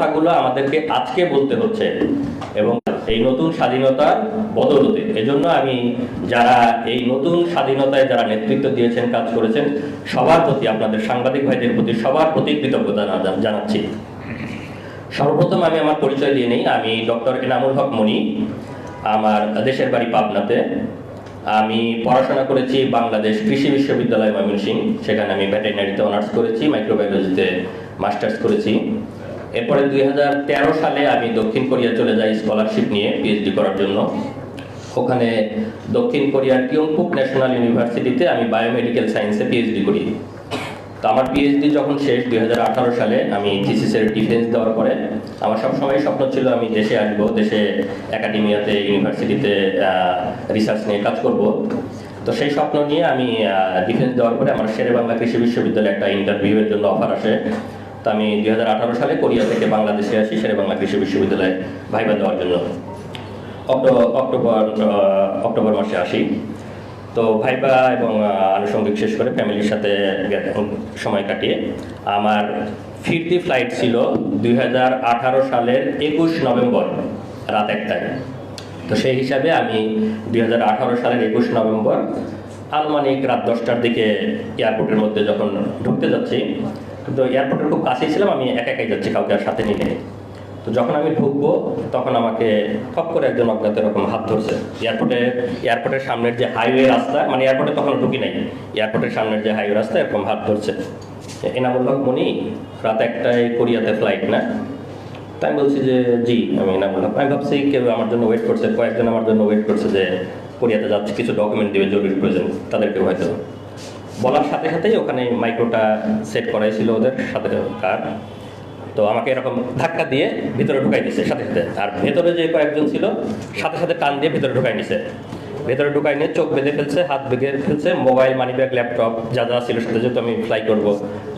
কথাগুলো আমাদেরকে আজকে বলতে হচ্ছে এবং এই নতুন স্বাধীনতার বদলতে এজন্য আমি যারা এই নতুন স্বাধীনতায় যারা নেতৃত্ব দিয়েছেন, কাজ করেছেন, সবার প্রতি, আপনাদের সাংবাদিক ভাইদের প্রতি সবার প্রতি কৃতজ্ঞতা জানাচ্ছি। সর্বপ্রথম আমি আমার পরিচয় দিয়ে নেই। আমি ডক্টর এনামুল হক মনি, আমার দেশের বাড়ি পাবনাতে। আমি পড়াশোনা করেছি বাংলাদেশ কৃষি বিশ্ববিদ্যালয় ময়মনসিং সেখানে আমি ভেটেরিনারিতে অনার্স করেছি, মাইক্রোবায়োলজিতে মাস্টার্স করেছি। এরপরে দুই হাজার তেরো সালে আমি দক্ষিণ কোরিয়া চলে যাই স্কলারশিপ নিয়ে পিএইচডি করার জন্য। ওখানে দক্ষিণ কোরিয়ার কিয়ংপুক ন্যাশনাল ইউনিভার্সিটিতে আমি বায়োমেডিক্যাল সায়েন্সে পিএইচডি করি। তো আমার পিএইচডি যখন শেষ, দুই হাজার আঠারো সালে আমি থিসিসের ডিফেন্স দেওয়ার পরে, আমার সবসময় স্বপ্ন ছিল আমি দেশে আসব, দেশে একাডেমিয়াতে ইউনিভার্সিটিতে রিসার্চ নিয়ে কাজ করব। তো সেই স্বপ্ন নিয়ে আমি ডিফেন্স দেওয়ার পরে আমার শেরে বাংলা কৃষি বিশ্ববিদ্যালয়ে একটা ইন্টারভিউয়ের জন্য অফার আসে। তো আমি দুই হাজার আঠারো সালে কোরিয়া থেকে বাংলাদেশে আসি শেরে বাংলা কৃষি বিশ্ববিদ্যালয়ে ভাইবা দেওয়ার জন্য অক্টোবর অক্টোবর অক্টোবর মাসে আসি। তো ভাইবা এবং আনুষঙ্গিক শেষ করে ফ্যামিলির সাথে সময় কাটিয়ে আমার ফিরতি ফ্লাইট ছিল দুই হাজার আঠারো সালের একুশ নভেম্বর রাত একটায়। তো সেই হিসাবে আমি দুই হাজার আঠারো সালের একুশ নভেম্বর আনুমানিক রাত দশটার দিকে এয়ারপোর্টের মধ্যে যখন ঢুকতে যাচ্ছি তো এয়ারপোর্টের খুব কাছেই ছিলাম, আমি একা একাই যাচ্ছি, কাউকে আর সাথে নিয়ে তো যখন আমি ঢুকবো, তখন আমাকে ঠপ করে একজন অজ্ঞাত এরকম হাত ধরছে। এয়ারপোর্টে এয়ারপোর্টের সামনের যে হাইওয়ে রাস্তা মানে এয়ারপোর্টে তখন ঢুকি নাই এয়ারপোর্টের সামনের যে হাইওয়ে রাস্তা, এরকম হাত ধরছে। এনামুল হক মনি, রাত একটায় কোরিয়াতে ফ্লাইট না? তাই আমি বলছি যে, জি, আমি এনামুল হক। আমি ভাবছি কেউ আমার জন্য ওয়েট করছে, কয়েকজন আমার জন্য ওয়েট করছে যে, কোরিয়াতে যাচ্ছে, কিছু ডকুমেন্ট দেবে, জরুরি প্রয়োজন তাদেরকে হয়তো বলার সাথে সাথেই ওখানে মাইক্রোটা সেট করাই ছিল ওদের সাথে কার। তো আমাকে এরকম ধাক্কা দিয়ে ভিতরে ঢুকাই দিছে সাথে সাথে। আর ভেতরে যে কয়েকজন ছিল, সাথে সাথে টান দিয়ে ভিতরে ঢুকাই নিছে। ভেতরে ঢুকাই নিয়ে চোখ বেঁধে ফেলছে, হাত বেঁধে ফেলছে, মোবাইল মানি ব্যাগ ল্যাপটপ, যা যা ছিল সাথে, যেহেতু আমি ফ্লাই করব,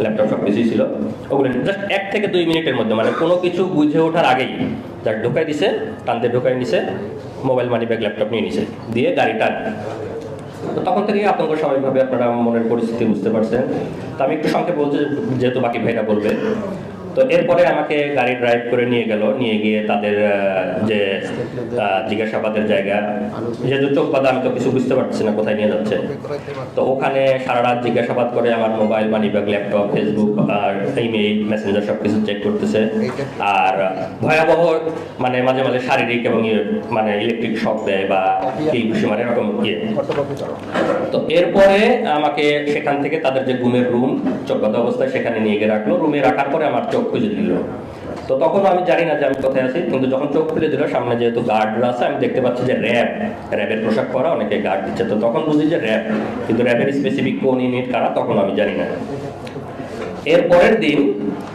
ল্যাপটপ সব কিছুই ছিল, ওগুলো জাস্ট এক থেকে দুই মিনিটের মধ্যে মানে কোনো কিছু বুঝে ওঠার আগেই যার ঢুকাই দিছে টান দিয়ে ঢুকাই নিছে, মোবাইল মানি ব্যাগ ল্যাপটপ নিয়ে নিছে, দিয়ে গাড়ি টান তো তখন থেকেই আতঙ্ক স্বাভাবিকভাবে আপনারা মনের পরিস্থিতি বুঝতে পারছেন। তো আমি একটু সংক্ষেপে বলছি যেহেতু বাকি ভাইরা বলবে। তো এরপরে আমাকে গাড়ি ড্রাইভ করে নিয়ে গেল নিয়ে গিয়ে তাদের যে জিজ্ঞাসাবাদের জায়গা। যেহেতু চোখ বাঁধা আমি তো কিছু বুঝতে পারছি না কোথায় নিয়ে যাচ্ছে। তো ওখানে সারা রাত জিজ্ঞাসাবাদ করে আমার mobile money bag laptop Facebook আর ইমেইল মেসেঞ্জার সব কিছু চেক করতেছে। আর ভয়াবহ মানে মাঝে মাঝে শারীরিক এবং ইয়ে, মানে ইলেকট্রিক শক দেয় বা এই বিষয় মানে এরকম ইয়ে। তো এরপরে আমাকে সেখান থেকে তাদের যে ঘুমের রুম চোখবাদ অবস্থায় সেখানে নিয়ে গিয়ে রাখল। রুমে রাখার পরে আমার চোখ খুঁজে দিল তো তখন আমি জানি না যে আমি কোথায় আছি, কিন্তু যখন চোখ খুলে দিল, সামনে যেহেতু গার্ডরা আছে, আমি দেখতে পাচ্ছি যে র্যাব র্যাবের পোশাক পরা অনেকে গার্ড দিচ্ছে। তো তখন বুঝি যে র্যাব কিন্তু র্যাবের স্পেসিফিক কোন ইউনিট কারা, তখন আমি জানি না। এর পরের দিন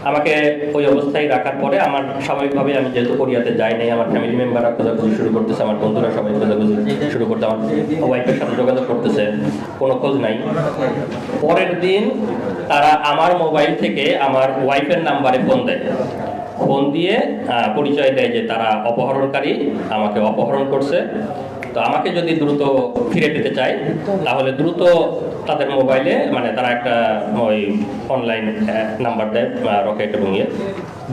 আমাকে ওই অবস্থায় রাখার পরে আমার স্বাভাবিকভাবে আমি যেহেতু কোরিয়াতে যাই নাই, আমার ফ্যামিলি মেম্বাররা খোঁজাখুঁজি শুরু করতেছে, আমার বন্ধুরা সবাই খোঁজাখুঁজি শুরু করতে, আমার ওয়াইফের সাথে যোগাযোগ করতেছে, কোনো খোঁজ নাই। পরের দিন তারা আমার মোবাইল থেকে আমার ওয়াইফের নাম্বারে ফোন দেয়। ফোন দিয়ে পরিচয় দেয় যে তারা অপহরণকারী, আমাকে অপহরণ করছে। তো আমাকে যদি দ্রুত ফিরে পেতে চায়, তাহলে দ্রুত তাদের মোবাইলে মানে তারা একটা ওই অনলাইন নাম্বার দেয় রকেট এবং ইয়ে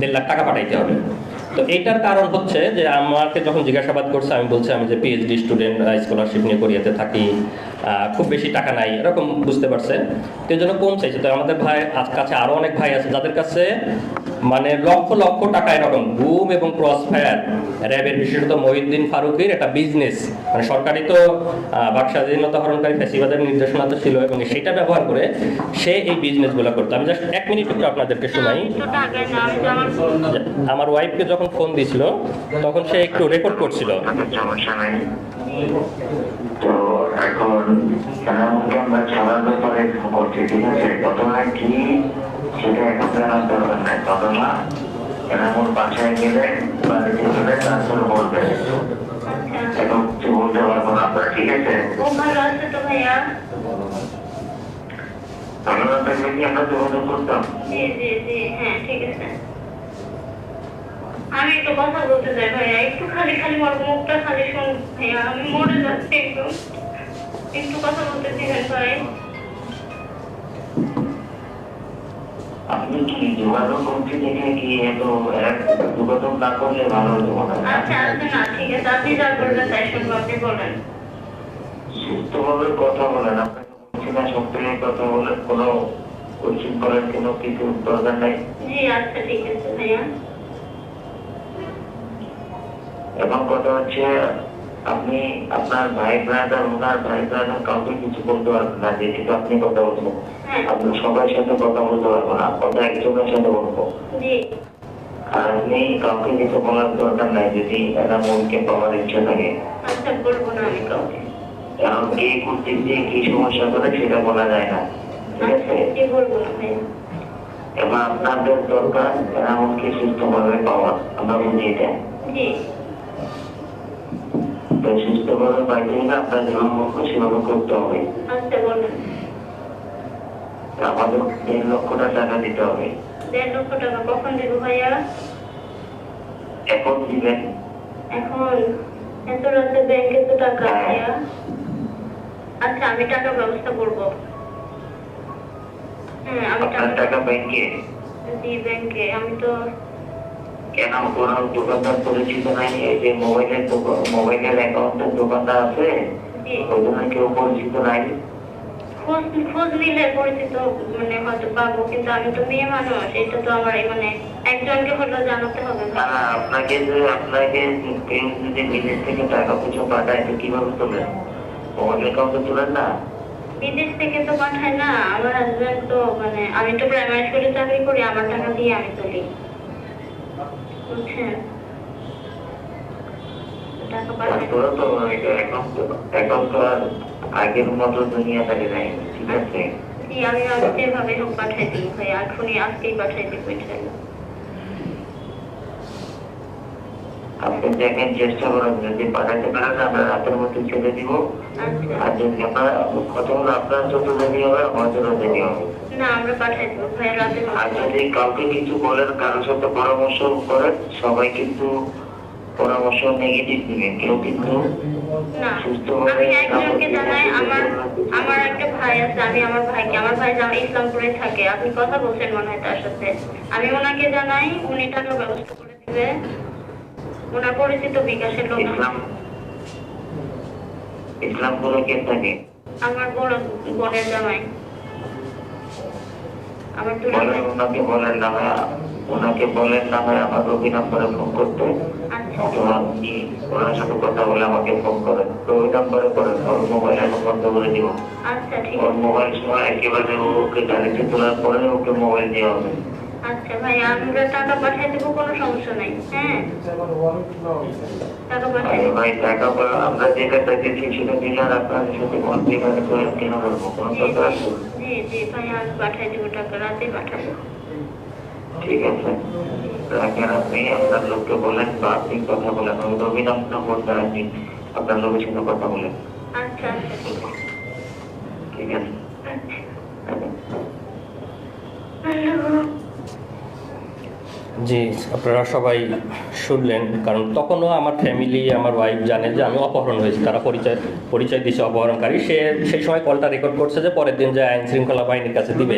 দেড় লাখ টাকা পাঠাইতে হবে। তো এইটার কারণ হচ্ছে যে আমাকে যখন জিজ্ঞাসাবাদ করছে, আমি বলছি, আমি যে পিএইচডি স্টুডেন্ট স্কলারশিপ নিয়ে কোরিয়াতে থাকি খুব বেশি টাকা নাই। এরকম বুঝতে পারছে। তো এই জন্য কম চাইছে। তো আমাদের ভাই কাছে আরও অনেক ভাই আছে, যাদের কাছে মানে লক্ষ লক্ষ টাকা এরকম গুম এবং ক্রস ফায়ার র্যাবের বিশেষত মহিউদ্দিন ফারুকের একটা বিজনেস মানে সরকারি তো বাক স্বাধীনতা হরণকারী ফ্যাসিবাদের নির্দেশনা তো ছিল এবং সেটা ব্যবহার করে সে এই বিজনেসগুলো করতো। আমি জাস্ট এক মিনিট একটু আপনাদেরকে শোনাই। আমার ওয়াইফকে যখন ফোন দিছিল, তখন সে একটু রেকর্ড করছিল। এখন ছাড়ার ব্যাপারে করছি ঠিক আছে ঘটনা কি সেটা এখন দরকার নাই। ঘটনা এনামুল বাসায় গেলে বাড়িতে গেলে তারপর বলবে। এখন কিছু বলতে পারব না। আমরা ঠিক আছে। ও ভালো আছে তো ভাইয়া? আমরা তাকে কি আমরা যোগাযোগ করতাম। জি জি জি হ্যাঁ ঠিক আছে। আমি একটু কথা বলতে চাই ভাইয়া। একটু খালি খালি আমার মুখটা খালি শুন ভাইয়া। আমি মরে যাচ্ছি একদম। একটু কথা বলতে দিবেন ভাই। আপনি কি যোগাযোগ করতে দেখে কি এত যোগাযোগ না করলে ভালো হতো? আচ্ছা আচ্ছা ঠিক আছে আপনি যা করবেন তাই শুনব আপনি বলেন। সুস্থভাবে কথা বলেন আপনাকে বলছি না সত্যি কথা বলেন কোনো কোচিং করার কোনো কিছু দরকার নাই? জি আচ্ছা ঠিক আছে ভাইয়া। এবং কথা হচ্ছে আপনি আপনার ভাই ব্রাদার ওনার ভাই ব্রাদার কাউকে কিছু বলতে পারবেন না যে যেহেতু আপনি কথা বলছেন। হ্যাঁ। আপনি সবার সাথে কথা বলতে পারবেন না কথা একজনের সাথে বলব। আর আপনি কাউকে কিছু বলার দরকার নাই যদি মনকে পাওয়ার ইচ্ছা থাকে। আচ্ছা বলব কারণ কে কি সমস্যা করে সেটা বলা যায় না ঠিক আচ্ছা আছে? জি বলব না ভাইয়া এবং আপনাদের দরকার এরা মনকে সুস্থভাবে পাওয়া আমরা বুঝিয়ে দেয় সুস্থভাবে পাইতে গেলে আপনার মুখ্য সেভাবে করতে হবে। আচ্ছা আমাদের দেড় লক্ষটা টাকা দিতে হবে। দেড় লক্ষ টাকা কখন দেবো ভাইয়া? এখন দিবেন। এখন? এত রাতে ব্যাংকে তো টাকা ভাইয়া। আচ্ছা আমি টাকা ব্যবস্থা করব। হ্যাঁ আমি টাকা টাকা ব্যাংকে জি ব্যাংকে আমি তো কেন কোনো দোকানদার পরিচিত নাই? এই যে মোবাইলের মোবাইলের অ্যাকাউন্টের দোকানদার আছে জি। ওখানে কেউ পরিচিত নাই? খোঁজ খোঁজ নিলে পরিচিত মানে হয়তো পাবো কিন্তু আমি তো মেয়ে মানুষ এটা তো আমার মানে একজনকে হলেও জানাতে হবে। না না, আপনাকে যে আপনাকে কেউ যদি বিদেশ থেকে টাকা পয়সা পাঠায় তো কীভাবে তোলেন? মোবাইল অ্যাকাউন্টে তোলেন না? বিদেশ থেকে তো পাঠায় না আমার হাজবেন্ড তো মানে আমি তো প্রাইমারি স্কুলে চাকরি করি আমার টাকা দিয়ে আমি তুলি। বুঝছেন টাকা তো অ্যাকাউন্ট অ্যাকাউন্ট তো আর আগের মতো নাই ঠিক আছে? জি আমি আমি যেভাবে হোক পাঠাই দিই ভাই এখনই আজকেই পাঠাই দিব ইনশাল্লাহ আপনি দেখেন চেষ্টা করেন যদি পাঠাতে পারেন আমরা রাতের মধ্যে ছেড়ে দিব। আচ্ছা। আর যদি আপনার কথা হলো আপনার যত দেরি হবে আমার দেরি হবে। না আমরা পাঠাই দেবো রাতে আর যদি কাউকে কিছু বলেন কারোর সাথে পরামর্শ করেন সবাই কিন্তু পরামর্শ নেগেটিভ দিবে কেউ কিন্তু আমি একজনকে জানাই আমার আমার একটা ভাই আছে আমি আমার ভাইকে আমার ভাই জামা ইসলামপুরে থাকে আপনি কথা বলছেন মনে হয় তার সাথে। আমি ওনাকে জানাই উনি ব্যবস্থা করে দিবে। ওনার পরিচিত বিকাশের লোক ইসলাম ইসলামপুরে কে থাকে? আমার বড় বোনের জামাই। ওনাকে বলেন না ওনাকে বলেন না ভাই আমার রবি নাম্বারে ফোন করতে। আচ্ছা। আপনি ওনার সাথে কথা বলে আমাকে ফোন করেন। রবি নাম্বারে করেন ওর মোবাইল এখন বন্ধ করে দিব। আচ্ছা ঠিক ওর মোবাইল সময় একেবারে ওকে গাড়িতে তোলার পরে ওকে মোবাইল দেওয়া হবে। আচ্ছা ভাই আমরা টাকা পাঠিয়ে দেবো কোনো সমস্যা নাই হ্যাঁ? টাকা পাঠিয়ে দেবো। ভাই টাকা আমরা যেটা চাইছি সেটা দিলে আর আপনার সাথে করে কেন কোনো জি আছে? জি জি ভাই আমি পাঠিয়ে দেবো টাকা রাতে পাঠাবো ঠিক আছে। রাখেন আপনি আপনার লোককে বলেন বা আপনি কথা বলেন রবি নম্বর আপনি আপনার লোকের সঙ্গে কথা বলেন আচ্ছা আচ্ছা ঠিক আছে। আচ্ছা। জি আপনারা সবাই শুনলেন, কারণ তখনও আমার ফ্যামিলি আমার ওয়াইফ জানে যে আমি অপহরণ হয়েছি। তারা পরিচয় পরিচয় দিয়েছে অপহরণকারী। সে সেই সময় কলটা রেকর্ড করছে যে পরের দিন যে আইন শৃঙ্খলা বাহিনীর কাছে দিবে,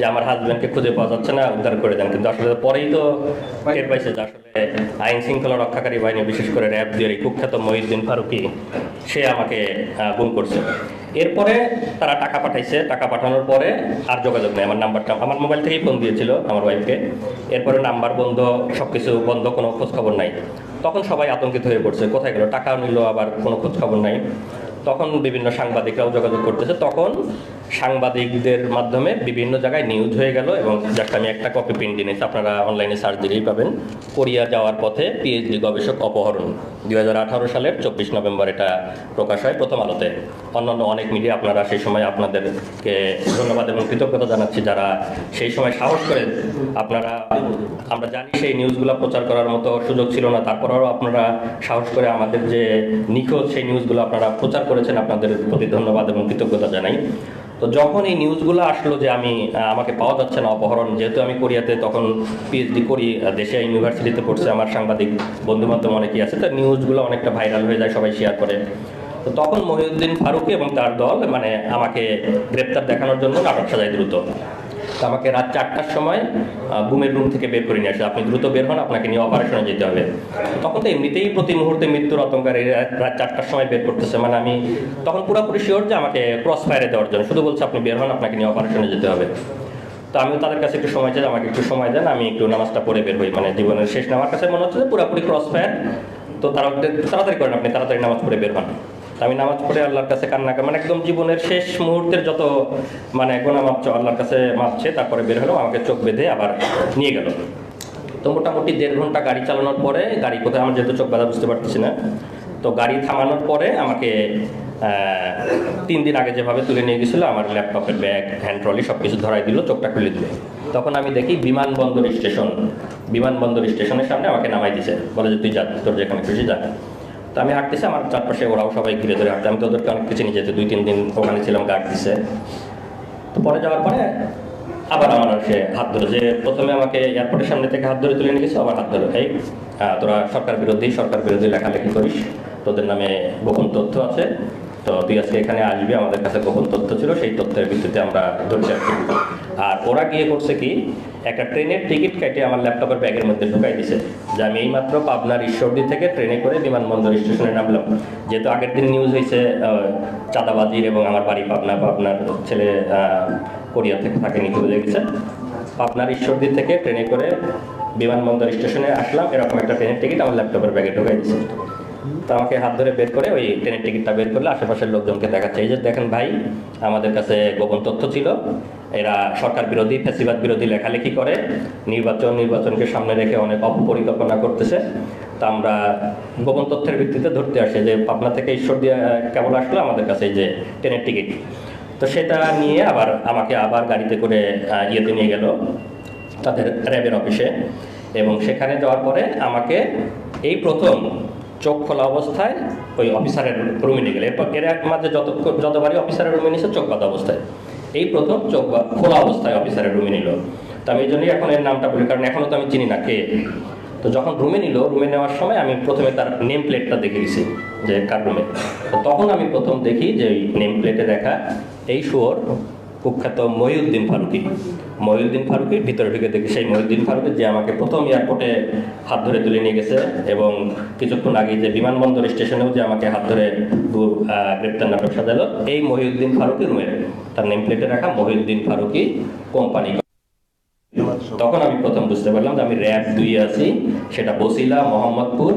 যে আমার হাজব্যান্ডকে খুঁজে পাওয়া যাচ্ছে না, উদ্ধার করে দেন। কিন্তু আসলে পরেই তো টের পাইছে যে আসলে আইন শৃঙ্খলা রক্ষাকারী বাহিনী, বিশেষ করে র্যাব দিয়ে এই কুখ্যাত মহিউদ্দিন ফারুকি, সে আমাকে গুম করছে। এরপরে তারা টাকা পাঠাইছে। টাকা পাঠানোর পরে আর যোগাযোগ নেই। আমার নাম্বারটা আমার মোবাইল থেকেই ফোন দিয়েছিল আমার ওয়াইফকে এরপরে নাম্বার বন্ধ সব কিছু বন্ধ, কোনো খোঁজ খবর নাই। তখন সবাই আতঙ্কিত হয়ে পড়ছে, কোথায় গেল, টাকা নিল, আবার কোনো খোঁজখবর নাই। তখন বিভিন্ন সাংবাদিকরাও যোগাযোগ করতেছে। তখন সাংবাদিকদের মাধ্যমে বিভিন্ন জায়গায় নিউজ হয়ে গেল এবং জাস্ট আমি একটা কপি প্রিন্ট এনেছি আপনারা অনলাইনে সার্চ দিলেই পাবেন। কোরিয়া যাওয়ার পথে পিএইচডি গবেষক অপহরণ। দুই হাজার আঠারো সালের চব্বিশ নভেম্বর এটা প্রকাশ হয় প্রথম আলোতে। অন্যান্য অনেক মিডিয়া আপনারা সেই সময় আপনাদেরকে ধন্যবাদ এবং কৃতজ্ঞতা জানাচ্ছি যারা সেই সময় সাহস করে আপনারা, আমরা জানি সেই নিউজগুলো প্রচার করার মতো সুযোগ ছিল না। তারপরেও আপনারা সাহস করে আমাদের যে নিখোঁজ সেই নিউজগুলো আপনারা প্রচার করেছেন, আপনাদের প্রতি ধন্যবাদ এবং কৃতজ্ঞতা জানাই। তো যখন এই নিউজগুলো আসলো যে আমি আমাকে পাওয়া যাচ্ছে না অপহরণ, যেহেতু আমি কোরিয়াতে তখন পিএইচডি করি দেশে ইউনিভার্সিটিতে পড়ছে আমার সাংবাদিক বন্ধু বান্ধব অনেকেই আছে, তো নিউজগুলো অনেকটা ভাইরাল হয়ে যায়, সবাই শেয়ার করে। তো তখন মহিউদ্দিন ফারুক এবং তার দল মানে আমাকে গ্রেপ্তার দেখানোর জন্য নাটক সাজায় দ্রুত। তো আমাকে রাত চারটার সময় ঘুমের রুম থেকে বের করে নিয়ে আসে। আপনি দ্রুত বের হন, আপনাকে নিয়ে অপারেশনে যেতে হবে। তখন তো এমনিতেই প্রতি মুহূর্তে মৃত্যুর আতঙ্কার রাত চারটার সময় বের করতেছে। মানে আমি তখন পুরোপুরি শিওর যে আমাকে ক্রস ফায়ারে দেওয়ার জন্য। শুধু বলছে, আপনি বের হন, আপনাকে নিয়ে অপারেশনে যেতে হবে। তো আমিও তাদের কাছে একটু সময় চাই, আমাকে একটু সময় দেন, আমি একটু নামাজটা পড়ে বের হই। মানে জীবনের শেষ নামার কাছে মনে হচ্ছে যে পুরোপুরি ক্রস ফায়ার তো তারা তাড়াতাড়ি করেন আপনি, তাড়াতাড়ি নামাজ পড়ে বের হন। আমি নামাজ পড়ে আল্লাহর কাছে কান্না। মানে একদম জীবনের শেষ মুহূর্তের যত মানে গোনা মাপছ আল্লাহর কাছে মাপছে, তারপরে বের হলো, আমাকে চোখ বেঁধে আবার নিয়ে গেল। তো মোটামুটি দেড় ঘণ্টা গাড়ি চালানোর পরে, গাড়ি কোথায়? আমার যেহেতু চোখ বাঁধা বুঝতে পারতেছি না। তো গাড়ি থামানোর পরে আমাকে তিন দিন আগে যেভাবে তুলে নিয়ে গেছিল, আমার ল্যাপটপের ব্যাগ, হ্যান্ড ট্রলি সব কিছু ধরাই দিল, চোখটা খুলে দিল। তখন আমি দেখি বিমানবন্দর স্টেশন, বিমানবন্দর স্টেশনের সামনে আমাকে নামাই দিছে। বলে যে, তুই যা, তোর যেখানে খুশি যা। তো আমি হাঁটতেছি, আমার চারপাশে ওরাও সবাই ঘিরে ধরে হাঁটতে আমি তো ওদেরকে অনেক কিছু নিয়ে যেতে, দুই তিন দিন ওখানে ছিলাম গার্ড দিছে। তো পরে যাওয়ার পরে আবার আমার সে হাত ধরে, যে প্রথমে আমাকে এয়ারপোর্টের সামনে থেকে হাত ধরে তুলে নিয়ে গেছে, আবার হাত ধরে এই তোরা সরকার বিরোধী সরকার বিরোধী লেখালেখি করিস, তোদের নামে গোপন তথ্য আছে তো তুই আজকে এখানে আসবি, আমাদের কাছে গোপন তথ্য ছিল, সেই তথ্যের ভিত্তিতে আমরা ধরছি আর আর ওরা গিয়ে করছে কি, একটা ট্রেনের টিকিট কেটে আমার ল্যাপটপের ব্যাগের মধ্যে ঢুকাই দিছে। যে আমি এইমাত্র পাবনার ঈশ্বরদী থেকে ট্রেনে করে বিমানবন্দর স্টেশনে নামলাম। যেহেতু আগের দিন নিউজ হয়েছে চাঁদাবাজির এবং আমার বাড়ি পাবনা, পাবনার ছেলে কোরিয়া থেকে থাকে নিখোঁজ হয়ে গেছে। পাবনার ঈশ্বরদী থেকে ট্রেনে করে বিমানবন্দর স্টেশনে আসলাম, এরকম একটা ট্রেনের টিকিট আমার ল্যাপটপের ব্যাগে ঢুকাই দিছে। তো আমাকে হাত ধরে বের করে ওই ট্রেনের টিকিটটা বের করলে, আশেপাশের লোকজনকে দেখাচ্ছে। এই যে দেখেন ভাই, আমাদের কাছে গোপন তথ্য ছিল, এরা সরকার বিরোধী ফেসিবাদ বিরোধী লেখালেখি করে, নির্বাচন, নির্বাচনকে সামনে রেখে অনেক অপপরিকল্পনা করতেছে। তা আমরা গোপন তথ্যের ভিত্তিতে ধরতে আসে যে পাবনা থেকে ঈশ্বর দিয়ে কেবল আসলো আমাদের কাছে যে ট্রেনের টিকিট। তো সেটা নিয়ে আবার আমাকে আবার গাড়িতে করে ইয়েতে নিয়ে গেল তাদের র্যাবের অফিসে। এবং সেখানে যাওয়ার পরে আমাকে এই প্রথম চোখ খোলা অবস্থায় ওই অফিসারের রুমে নিয়ে গেলে। এরপর এর মাঝে যত যতবারই অফিসারের রুমে নিয়েছে, চোখ বাঁধা অবস্থায়। এই প্রথম চোখ খোলা অবস্থায় অফিসারের রুমে নিল। তো আমি এই জন্যই এখন এর নামটা বলি, কারণ এখনও তো আমি চিনি না কে। তো যখন রুমে নিল রুমে নেওয়ার সময় আমি প্রথমে তার নেম প্লেটটা দেখে দিছি যে কার রুমে তো তখন আমি প্রথম দেখি যে ওই নেম প্লেটে দেখা এই শুয়োর কুখ্যাত মহিউদ্দিন ফারুকি। মহিউদ্দিন ফারুকির ভিতরে ঢুকে দেখি সেই মহিউদ্দিন ফারুকি যে আমাকে প্রথম এয়ারপোর্টে হাত ধরে তুলে নিয়ে গেছে এবং কিছুক্ষণ আগে যে বিমানবন্দর স্টেশনেও যে আমাকে হাত ধরে গ্রেপ্তার নাটক সাজালো, এই মহিউদ্দিন ফারুকি রুমের তার নেম প্লেটে রাখা মহিউদ্দিন ফারুকি কোম্পানি তখন আমি প্রথম বুঝতে পারলাম যে আমি র্যাব দুই আছি, সেটা বসিলা, মোহাম্মদপুর।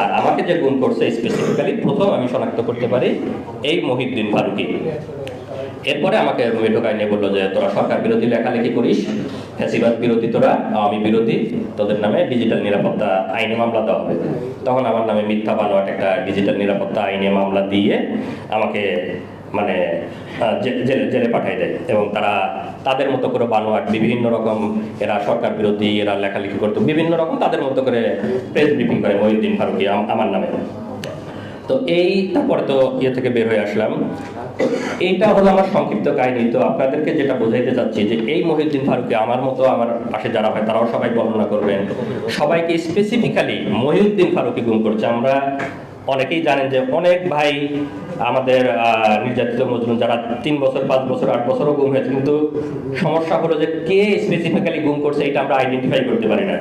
আর আমাকে যে গুণ করছে স্পেসিফিক্যালি প্রথম আমি শনাক্ত করতে পারি এই মহিউদ্দিন ফারুকি। এরপরে আমাকে রুমে ঢোকায় নিয়ে বলল যে, তোরা সরকার বিরোধী লেখালেখি করিস, ফ্যাসিবাদ বিরোধী তোরা আওয়ামী বিরোধী, তোদের নামে ডিজিটাল নিরাপত্তা আইনে মামলা দেওয়া হবে। তখন আমার নামে মিথ্যা বানোয়াট একটা ডিজিটাল নিরাপত্তা আইনে মামলা দিয়ে আমাকে মানে জেলে জেলে পাঠাই দেয়। এবং তারা তাদের মতো করে বানোয়াট, বিভিন্ন রকম এরা সরকার বিরোধী, এরা লেখালেখি করতো, বিভিন্ন রকম তাদের মতো করে প্রেস ব্রিফিং করে মহিউদ্দিন ফারুকি আমার নামে। তো এই, তারপরে তো ইয়ে থেকে বের হয়ে আসলাম। এইটা হলো আমার সংক্ষিপ্ত কাহিনী। তো আপনাদেরকে যেটা বোঝাইতে চাচ্ছি যে এই মহিউদ্দিন ফারুকে আমার মতো আমার পাশে যারা হয়, তারাও সবাই বর্ণনা করবেন। সবাইকে স্পেসিফিক্যালি মহিউদ্দিন ফারুকে গুম করছে। আমরা অনেকেই জানেন যে অনেক ভাই আমাদের নির্যাতিত মজলুম যারা তিন বছর, পাঁচ বছর, আট বছরও গুম হয়েছে, কিন্তু সমস্যা হলো যে কে স্পেসিফিক্যালি গুম করছে এটা আমরা আইডেন্টিফাই করতে পারি না।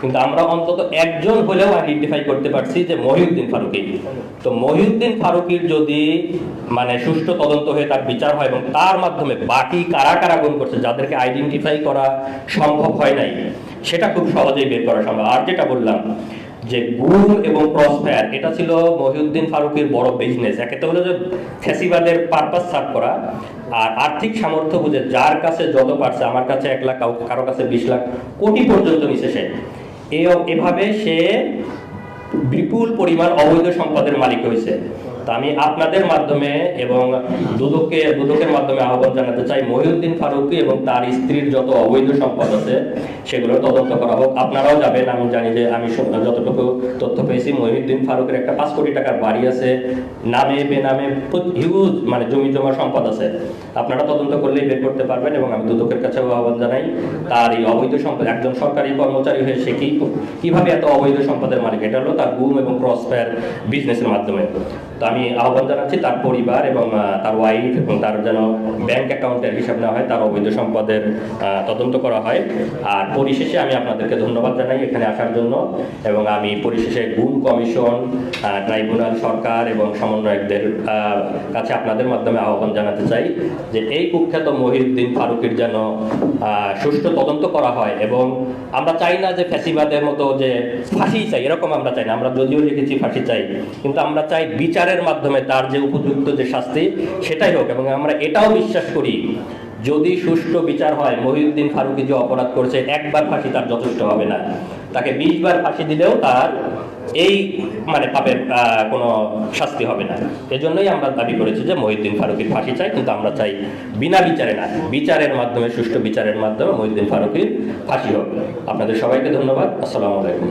কিন্তু আমরা অন্তত একজন হলেও আইডেন্টিফাই করতে পারছি যে মহিউদ্দিন ফারুকি। তো মহিউদ্দিন ফারুকির যদি মানে সুষ্ঠু তদন্ত হয়ে তার বিচার হয় এবং তার মাধ্যমে বাকি কারা কারা গুম করছে, যাদেরকে আইডেন্টিফাই করা সম্ভব হয় নাই, সেটা খুব সহজেই বের করা সম্ভব। আর যেটা বললাম যে গুম এবং ক্রসফায়ার এটা ছিল মহিউদ্দিন ফারুকের বড় বিজনেস একে তো হলো যে ফ্যাসিবাদের পারপাস সার্ভ করা আর আর্থিক সামর্থ্য বুঝে যার কাছে যত পারছে, আমার কাছে এক লাখ কারও কাছে বিশ লাখ কোটি পর্যন্ত নিছে সে। এভাবে সে বিপুল পরিমাণ অবৈধ সম্পদের মালিক হয়েছে। তা আমি আপনাদের মাধ্যমে এবং দুদককে, দুদকের মাধ্যমে আহ্বান জানাতে চাই, মহিউদ্দিন ফারুকি এবং তার স্ত্রীর যত অবৈধ সম্পদ আছে সেগুলো তদন্ত করা হোক। আপনারাও যাবেন, আমি জানি যে আমি যতটুকু তথ্য পেয়েছি, মহিউদ্দিন ফারুকের একটা পাঁচ কোটি টাকার বাড়ি আছে। নামে, বেনামে হিউজ মানে জমি জমা সম্পদ আছে। আপনারা তদন্ত করলেই বের করতে পারবেন এবং আমি দুদকের কাছেও আহ্বান জানাই, তার এই অবৈধ সম্পদ, একজন সরকারি কর্মচারী হয়ে সে কি কীভাবে এত অবৈধ সম্পদের মালিক? এটা হলো তার গুম এবং ক্রসফায়ার বিজনেসের মাধ্যমে। তো আমি আহ্বান জানাচ্ছি তার পরিবার এবং তার ওয়াইফ এবং তার যেন ব্যাংক অ্যাকাউন্টের হিসাব নেওয়া হয়, তার অবৈধ সম্পদের তদন্ত করা হয়। আর পরিশেষে আমি আপনাদেরকে ধন্যবাদ জানাই এখানে আসার জন্য এবং আমি পরিশেষে গুম কমিশন ট্রাইব্যুনাল সরকার এবং সমন্বয়কদের কাছে আপনাদের মাধ্যমে আহ্বান জানাতে চাই যে এই কুখ্যাত মহিউদ্দিন ফারুকের যেন সুষ্ঠু তদন্ত করা হয় এবং আমরা চাই না যে ফ্যাসিবাদের মতো যে ফাঁসি চাই, এরকম আমরা চাই না। আমরা যদিও লিখেছি ফাঁসি চাই, কিন্তু আমরা চাই বিচারের মাধ্যমে তার যে উপযুক্ত যে শাস্তি, সেটাই হোক। এবং আমরা এটাও বিশ্বাস করি, যদি সুষ্ঠু বিচার হয়, মহিউদ্দিন ফারুকি যে অপরাধ করেছে, একবার ফাঁসি তার যথেষ্ট হবে না। তাকে বিশ বার ফাঁসি দিলেও তার এই মানে পাপের কোনো শাস্তি হবে না। এজন্যই আমরা দাবি করেছি যে মহিউদ্দিন ফারুকির ফাঁসি চাই, কিন্তু আমরা চাই বিনা বিচারে না। বিচারের মাধ্যমে, সুষ্ঠু বিচারের মাধ্যমে মহিউদ্দিন ফারুকির ফাঁসি হোক। আপনাদের সবাইকে ধন্যবাদ। আসসালামু আলাইকুম।